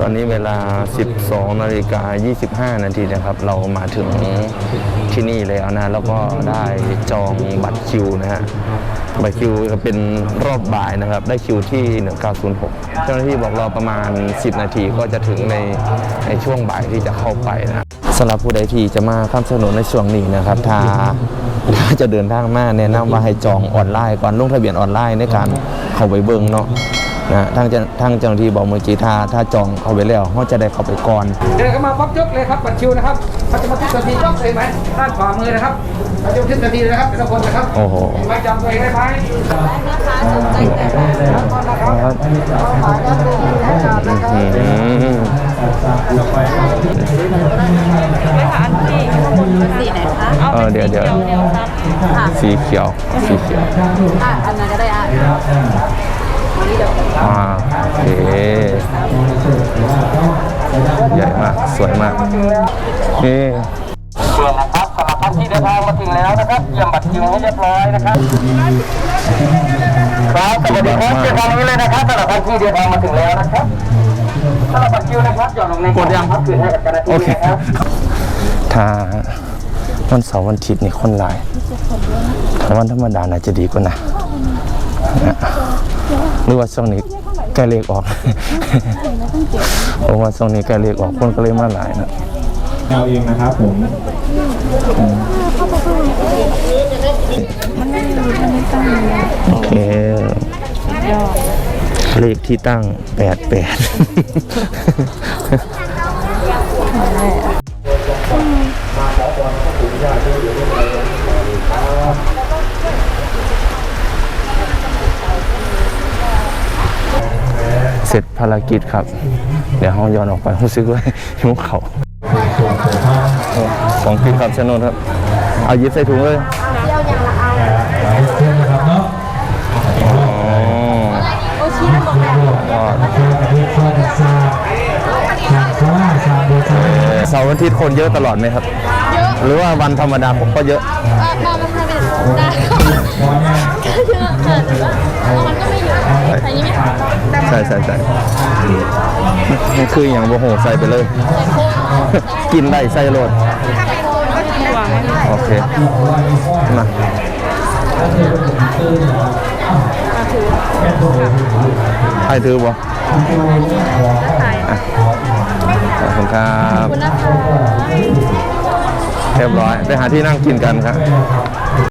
ตอนนี้เวลา 12นาฬิกา25 นาทีนะครับ เรามาถึงที่นี่แล้วนะ แล้วก็ได้จองบัตรคิวนะฮะ บัตรคิวจะเป็นรอบบ่ายนะครับ ได้คิวที่ 1906 เจ้าหน้าที่บอกเราประมาณ 10 นาทีก็จะถึงในในช่วงบ่ายที่จะเข้าไปนะสำหรับผู้ใดที่จะมาข้ามถนนในช่วงนี้นะครับถ้าถ้าจะเดินทางมาแนะนำว่าให้จองออนไลน์ก่อนลงทะเบียนออนไลน์ในการเข้าไปเบิ่งเนาะ นะทางเจ้าทางเจ้าหน้าที่บอกเมื่อกี้ถ้าถ้าจองเข้าไปแล้วเขาจะได้เข้าไปก่อน เดินเข้ามาปั๊บยกเลยครับบัตรคิวนะครับเขาจะมาทิศนาทียกเลยไหมด้านขวามือนะครับเขาจะทิศนาทีเลยนะครับเป็นคนนะครับโอ้โหไม่จำตัวเองได้ไหมอืมสีไหนคะเออเดี๋ยวเดี๋ยวสีเขียว สีเขียว อะอันนั้นก็ได้อะ อ่าโอเคใหญ่มาก สวยมากนี่เชิญนะครับสำหรับท่านที่เดินทางมาถึงแล้วนะครับเยี่ยมบัตรคิวให้เรียบร้อยนะครับครับสวัสดีครับเดินทางนี้เลยนะครับสำหรับท่านที่เดินทางมาถึงแล้วนะครับสำหรับบัตรคิวนะครับหย่อนลงในกดยังครับคืนให้กับเจ้าหน้าที่นะครับถ้าวันเสาร์วันอาทิตย์นี่คนหลายถ้าวันธรรมดาน่าจะดีกว่านะนะ หรือว่าช่วงนี้ใกล้เลขออก เพราะว่าช่วงนี้ใกล้เลขออกคนก็เลยมาหลายนะเอาเองนะครับผมโอเคเลขที่ตั้งแปดแปด เสร็จภารกิจครับ เดี๋ยวห้องย้อนออกไปรู้สึกว่าหิวเขาของกินครับชนนครับ เอาหยิบใส่ถุงเลยเชิญนะครับเนาะอ๋อโอชินั่นบอกแล้วก็เชิญกับพี่ช่วยกันทราบทางฟ้าทางเดียวกันเสาร์วันอาทิตย์คนเยอะตลอดไหมครับเยอะหรือว่าวันธรรมดาผมก็เยอะเออมามันทำเป็นได้ก็เยอะค่ะแต่ว่ามันก็ไม่เยอะแต่นี้ไม่ ขายแต่ใช่ใช่ใช่นี่คืออย่างโมโหใส่ไปเลย กินได้ใส่โรดถ้าเป็นโซนก็กินได้โอเค มาให้ถือบ่อะขอบคุณครับคุณนะคะเรียบร้อย ไปหาที่นั่งกินกันครับ